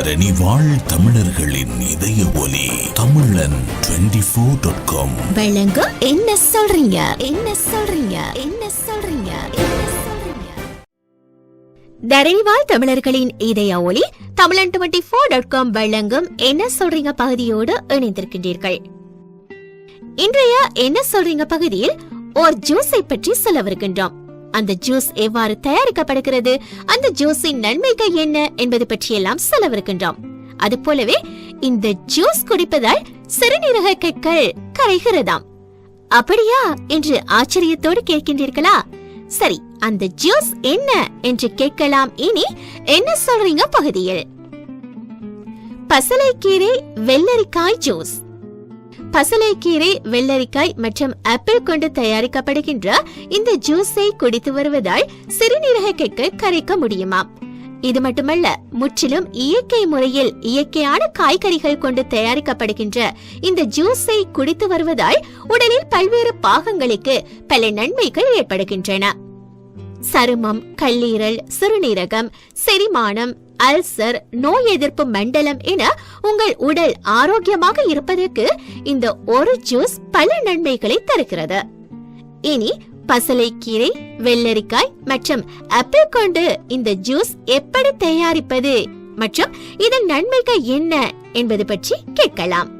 தரணி வாழ் தமிழர்களின் இதய ஒலி தமிழன் ஃபோர் டாட் காம் என்ன சொல்றீங்க? என்ன சொல்றீங்க? என்ன சொல்றீங்க? தரணிவாழ் தமிழர்களின் இதய ஒலி தமிழன் டுவெண்டி ஃபோர் டாட் காம் வழங்கும் என்ன சொல்றீங்க பகுதியோடு இணைந்திருக்கின்றீர்கள். இன்றைய என்ன சொல்றீங்க பகுதியில் ஓர் ஜூஸை பற்றி சொல்லவிருக்கின்றோம். அந்த ஜூஸ் எவ்வாறு தயாரிக்கப்படுகிறது அந்த ஜூஸின் நன்மைகள் என்ன என்பது பற்றியெல்லாம் செலவிருக்கின்றோம் அது போலவே இந்த ஜூஸ் குடிப்பதால் சிறுநீரக கற்கள் கரைகிறதாம். அப்படியா என்று ஆச்சரியத்தோடு கேட்கின்றீர்களா? சரி அந்த ஜூஸ் என்ன என்று கேட்கலாம். இனி என்ன சொல்றீங்க பகுதியில்? பசலைக்கீரை வெள்ளரிக்காய் ஜூஸ். பசலைக்கீரை வெள்ளரிக்காய் மற்றும் ஆப்பிள் கொண்டு தயாரிக்கப்படுகின்ற இந்த ஜூஸை குடித்து வருவதால் சிறுநீரக கற்கள் கரைக்க முடியுமாம் இது மட்டுமல்ல முற்றிலும் இயற்கை முறையில் இயற்கையான காய்கறிகள் கொண்டு தயாரிக்கப்படுகின்ற இந்த ஜூஸை குடித்து வருவதால் உடலில் பல்வேறு பாகங்களுக்கு பல நன்மைகள் ஏற்படுகின்றன. சருமம் கல்லீரல் சிறுநீரகம் செரிமானம் அல்சர் நோய் எதிர்ப்பு மண்டலம் என உங்கள் உடல் ஆரோக்கியமாக இருப்பதற்கு இந்த ஒரு ஜூஸ் பல நன்மைகளை தருகிறது. இனி பசலைக்கீரை வெள்ளரிக்காய் மற்றும் ஆப்பிள் கொண்டு இந்த ஜூஸ் எப்படி தயாரிப்பது மற்றும் இதன் நன்மைகள் என்ன என்பது பற்றி கேட்கலாம்.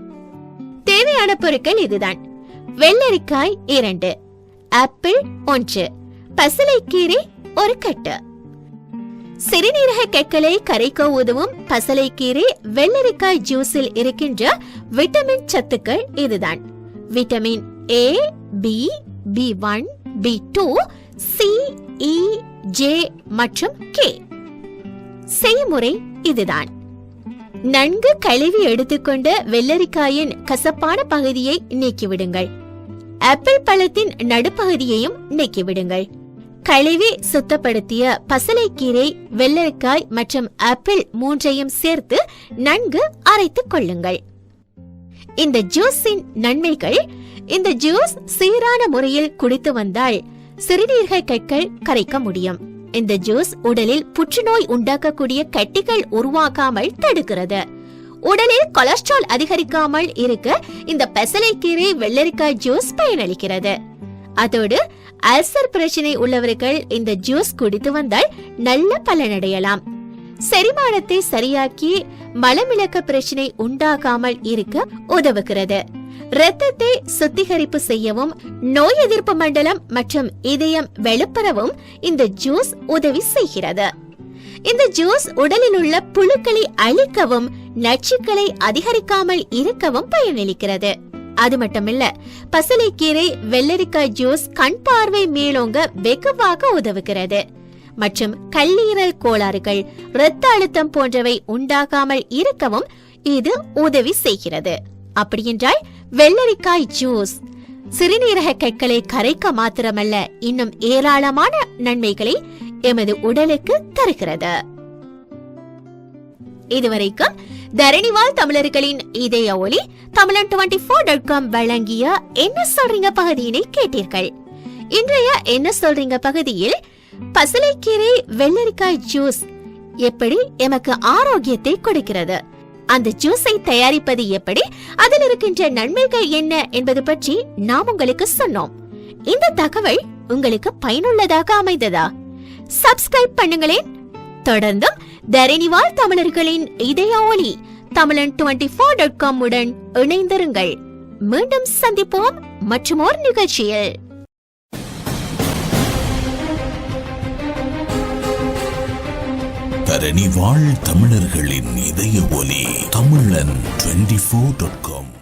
தேவையான பொருட்கள் இதுதான். வெள்ளரிக்காய் இரண்டு ஆப்பிள் ஒன்று பசலைக்கீரை ஒரு கட்டு. சிறுநீரக கற்களை கரைக்க உதவும் பசலைக்கீரை வெள்ளரிக்காய் ஜூஸில் இருக்கின்ற விட்டமின் சத்துக்கள் இதுதான். Vitamin A B B one B two C E J மற்றும் கே செய்முறை இதுதான். நன்கு கழுவி எடுத்துக்கொண்ட வெள்ளரிக்காயின் கசப்பான பகுதியை நீக்கிவிடுங்கள். ஆப்பிள் பழத்தின் நடுப்பகுதியையும் நீக்கிவிடுங்கள். கழுவி சுத்தப்படுத்திய பசலைக்கீரை வெள்ளரிக்காய் மற்றும் ஆப்பிள் மூன்றையும் சேர்த்து நன்கு அரைத்துக் கொள்ளுங்கள். இந்த ஜூஸின் நன்மைகள் இந்த ஜூஸ் சீரான முறையில் குடித்து வந்தால் சிறுநீரக கற்கள் கரைக்க முடியும். இந்த ஜூஸ் உடலில் புற்றுநோய் உண்டாக்கக்கூடிய கட்டிகள் உருவாக்காமல் தடுக்கிறது. உடலில் கொலஸ்ட்ரால் அதிகரிக்காமல் இருக்க இந்த பசலைக்கீரை வெள்ளரிக்காய் ஜூஸ் பயனளிக்கிறது. அதோடு அல்சர் பிரச்சனை உள்ளவர்கள் இந்த ஜூஸ் குடித்து வந்தால் நல்ல பலனடையலாம் செரிமானத்தை சரியாக்கி மலமிளக்க பிரச்சனை உண்டாகாமல் இருக்க உதவுகிறது. இரத்தத்தை சுத்திகரிப்பு செய்யவும் நோய் எதிர்ப்பு மண்டலம் மற்றும் இதயம் வெளுப்பெறவும் இந்த ஜூஸ் உதவி செய்கிறது. இந்த ஜூஸ் உடலில் உள்ள புழுக்களை அழிக்கவும் நச்சுக்களை அதிகரிக்காமல் இருக்கவும் பயனளிக்கிறது. அது மட்டுமில்ல பசலைக்கீரை வெள்ளரிக்காய் ஜூஸ் கண் பார்வை மேலோங்க வெகுவாக உதவுகிறது. மற்றும் கல்லீரல் கோளாறுகள் இரத்த அழுத்தம் போன்றவை உண்டாகாமல் இருக்கவும் இது உதவி செய்கிறது. அப்படியென்றால் வெள்ளரிக்காய் ஜூஸ் சிறுநீரக கற்களை கரைக்க மாத்திரமல்ல இன்னும் ஏராளமான நன்மைகளை எமது உடலுக்கு தருகிறது. இதுவரைக்கும் தரணிவால் தமிழர்களின் இதய ஒளி தமிழன் டுவெண்டி ஃபோர் டாட் காம் வழங்கிய என்ன சொல்றீங்க பகுதியினை கேட்டீர்கள். இன்றைய என்ன சொல்றீங்க பகுதியில் பசலைக்கீரை வெள்ளரிக்காய் ஜூஸ் எப்படி எமக்கு ஆரோக்கியத்தை கொடுக்கிறது? அந்த ஜூஸை தயாரிப்பது எப்படி? அதில் இருக்கின்ற நன்மைகள் என்ன என்பது பற்றி நாம் உங்களுக்கு சொன்னோம். இந்த தகவல் உங்களுக்கு பயனுள்ளதாக அமைந்ததா? சப்ஸ்கிரைப் பண்ணுங்களேன். தொடர்ந்தும் தரணிவால் தமிழர்களின் இதய ஒளி. தமிழன் டுவெண்டி ஃபோர் டாட் காம் உடன் இணைந்திருங்கள். மீண்டும் சந்திப்போம் மற்றும் ஒரு நிகழ்ச்சியில். தரணி வாழ் தமிழர்களின் இதய ஒலி தமிழன் டுவெண்டி ஃபோர் டாட் காம்